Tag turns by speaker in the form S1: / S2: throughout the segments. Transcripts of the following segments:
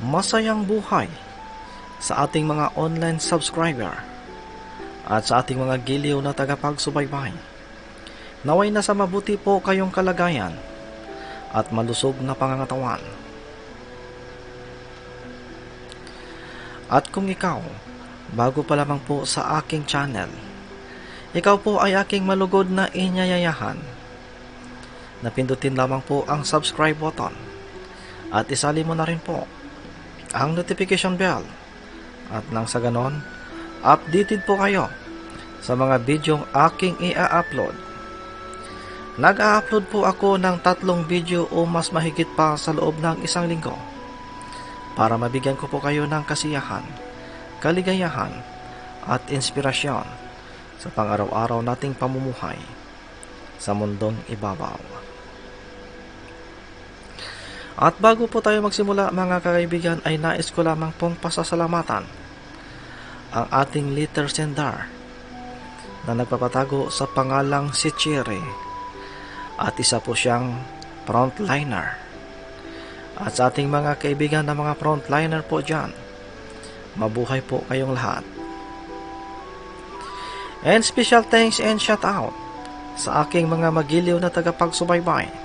S1: masayang buhay sa ating mga online subscriber at sa ating mga giliw na tagapagsubaybay. Naway na sa mabuti po kayong kalagayan at malusog na pangangatawan. At kung ikaw, bago pa lamang po sa aking channel, ikaw po ay aking malugod na inyayayahan. Napindutin lamang po ang subscribe button at isali mo na rin po ang notification bell at nang sa ganon, updated po kayo sa mga bidyong aking ia-upload. Nag-a-upload po ako ng tatlong video o mas mahigit pa sa loob ng isang linggo para mabigyan ko po kayo ng kasiyahan, kaligayahan at inspirasyon sa pang-araw-araw nating pamumuhay sa mundong ibabaw. At bago po tayo magsimula mga kaibigan ay nais ko lamang pong pasasalamatan ang ating letter sender na nagpapatago sa pangalang si Chiri at isa po siyang frontliner. At sa ating mga kaibigan na mga frontliner po dyan, mabuhay po kayong lahat. And special thanks and shout out sa aking mga magiliw na tagapagsubaybay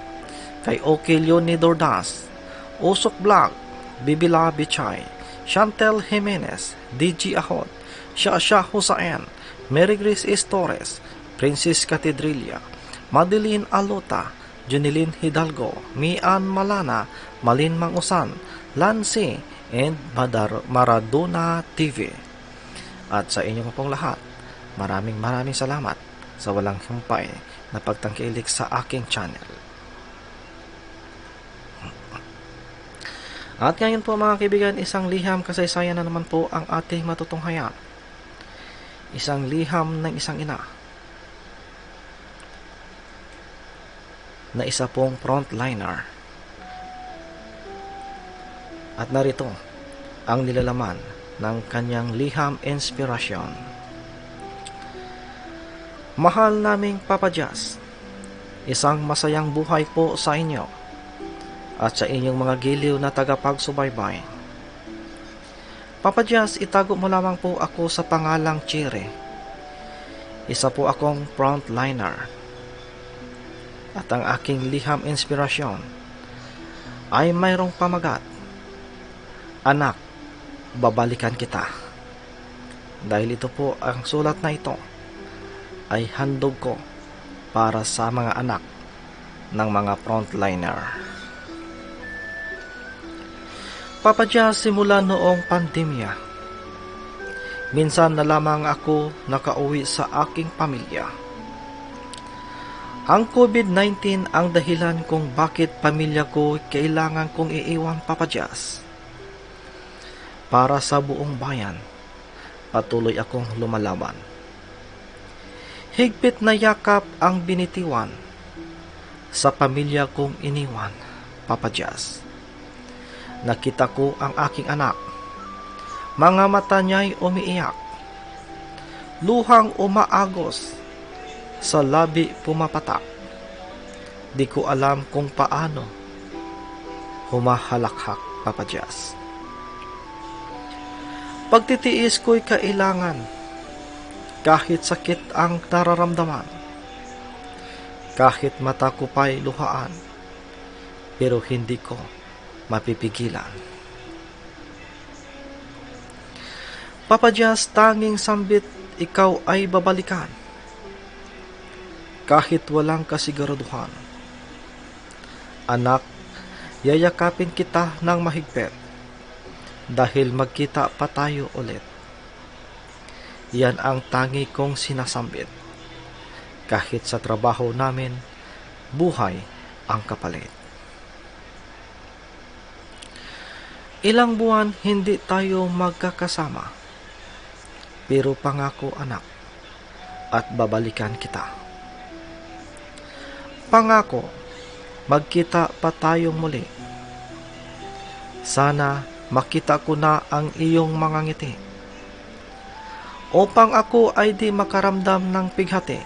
S1: kay Oki Leonie Dordas, Usok Vlog, Bibila Bichay, Chantel Jimenez, DG Ahot, Shasha Husain, Mary Grace S. Torres, Princess Catedrilia, Madeline Alota, Junilin Hidalgo, Mian Malana, Malin Mangusan, Lansi, and Madar Maradona TV. At sa inyong pong lahat, maraming maraming salamat sa walang humpay na pagtangkilik sa aking channel. At ngayon po mga kaibigan, isang liham kasaysayan na naman po ang ating matutunghayan. Isang liham ng isang ina na isa pong frontliner. At narito ang nilalaman ng kanyang liham inspirasyon. Mahal naming Papa Jazz, isang masayang buhay po sa inyo at sa inyong mga giliw na tagapagsubaybay. Papa Jazz, itago mo lamang po ako sa pangalang Chire. Isa po akong frontliner. At ang aking liham inspirasyon ay mayroong pamagat. Anak, babalikan kita. Dahil ito po ang sulat na ito ay handog ko para sa mga anak ng mga frontliner. Papadya simula noong pandemya. Minsan na lamang ako nakauwi sa aking pamilya. Ang COVID-19 ang dahilan kung bakit pamilya ko kailangan kong iiwan papadyas. Para sa buong bayan, patuloy akong lumalaban. Higpit na yakap ang binitiwan sa pamilya kong iniwan, papadyas nakita ko ang aking anak. Mga mata niya'y umiiyak. Luhang umaagos. Sa labi pumapatak. Di ko alam kung paano. Humahalakhak, Papa. Pagtitiis ko'y kailangan. Kahit sakit ang nararamdaman. Kahit mata ko pa'y luhaan. Pero hindi ko mapipigilan. Papadyas tanging sambit ikaw ay babalikan. Kahit walang kasiguraduhan. Anak, yayakapin kita ng mahigpit dahil magkita pa tayo ulit. Yan ang tangi kong sinasambit. Kahit sa trabaho namin, buhay ang kapalit. Ilang buwan hindi tayo magkakasama. Pero pangako anak, at babalikan kita. Pangako, magkita pa tayo muli. Sana makita ko na ang iyong mga ngiti. Upang ako ay di makaramdam ng pighati.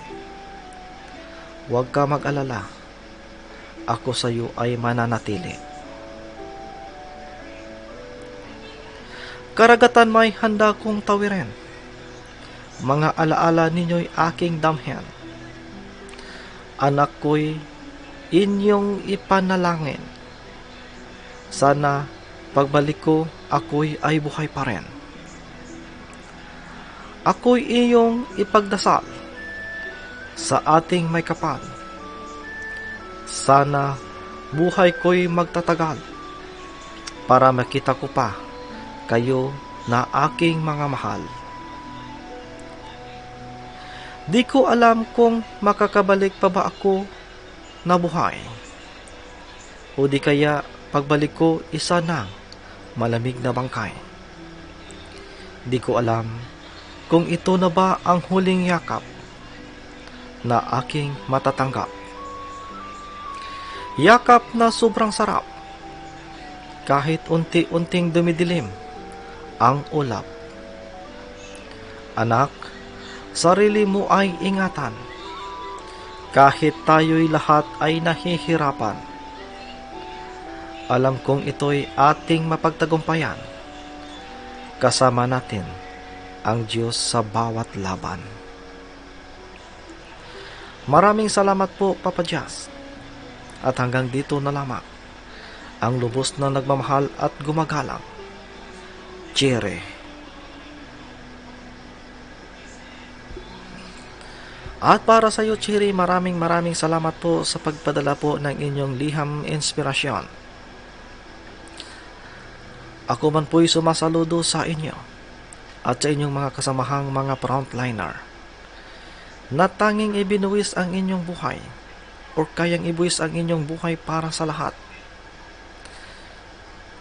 S1: Huwag ka mag-alala. Ako sa iyo ay mananatili. Karagatan may handa kong tawirin. Mga alaala ninyo'y aking damhen. Anak ko'y inyong ipanalangin. Sana pagbalik ko, ako'y ay buhay pa rin. Ako'y iyong ipagdasal sa ating may kapal. Sana buhay ko'y magtatagal para makita ko pa kayo na aking mga mahal. Di ko alam kung makakabalik pa ba ako na buhay. O di kaya pagbalik ko isa na malamig na bangkay. Di ko alam kung ito na ba ang huling yakap na aking matatanggap. Yakap na sobrang sarap kahit unti-unting dumidilim ang ulap. Anak, sarili mo ay ingatan. Kahit tayo'y lahat ay nahihirapan. Alam kong ito'y ating mapagtagumpayan. Kasama natin ang Diyos sa bawat laban. Maraming salamat po, Papa Jazz. At hanggang dito na lamang ang lubos na nagmamahal at gumagalang. Jere. At para sa iyo, Chiri, maraming maraming salamat po sa pagpadala po ng inyong liham inspirasyon. Ako man po'y sumasaludo sa inyo at sa inyong mga kasamahang mga frontliner na tanging ibinuwis ang inyong buhay o kayang ibuwis ang inyong buhay para sa lahat.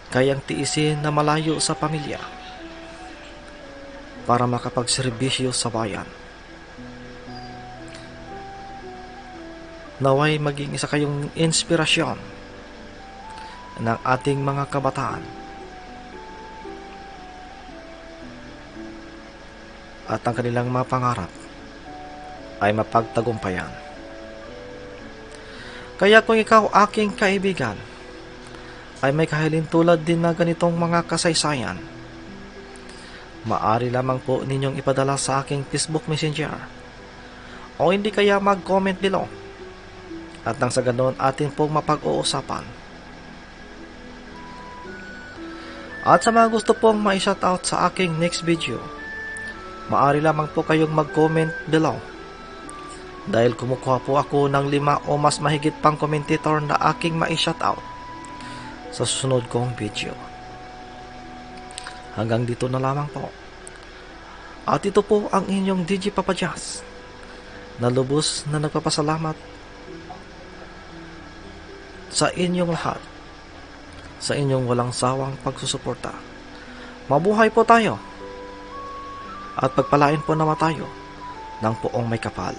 S1: Kayang tiisin na malayo sa pamilya para makapagserbisyo sa bayan. Naway maging isa kayong inspirasyon ng ating mga kabataan at ang kanilang mga pangarap ay mapagtagumpayan. Kaya kung ikaw aking kaibigan, ay may kahilin tulad din na ganitong mga kasaysayan, maari lamang po ninyong ipadala sa aking Facebook Messenger o hindi kaya mag-comment below. At nang sa ganoon atin pong mapag-uusapan. At sa mga gusto pong ma-shoutout sa aking next video, maari lamang po kayong mag-comment below. Dahil kumukuha po ako ng lima o mas mahigit pang commentator na aking ma-shoutout sa susunod kong video. Hanggang dito na lamang po. At ito po ang inyong DJ Papa Jazz na lubos na nagpapasalamat sa inyong lahat sa inyong walang sawang pagsusuporta. Mabuhay po tayo at pagpalain po naman tayo ng poong may kapal.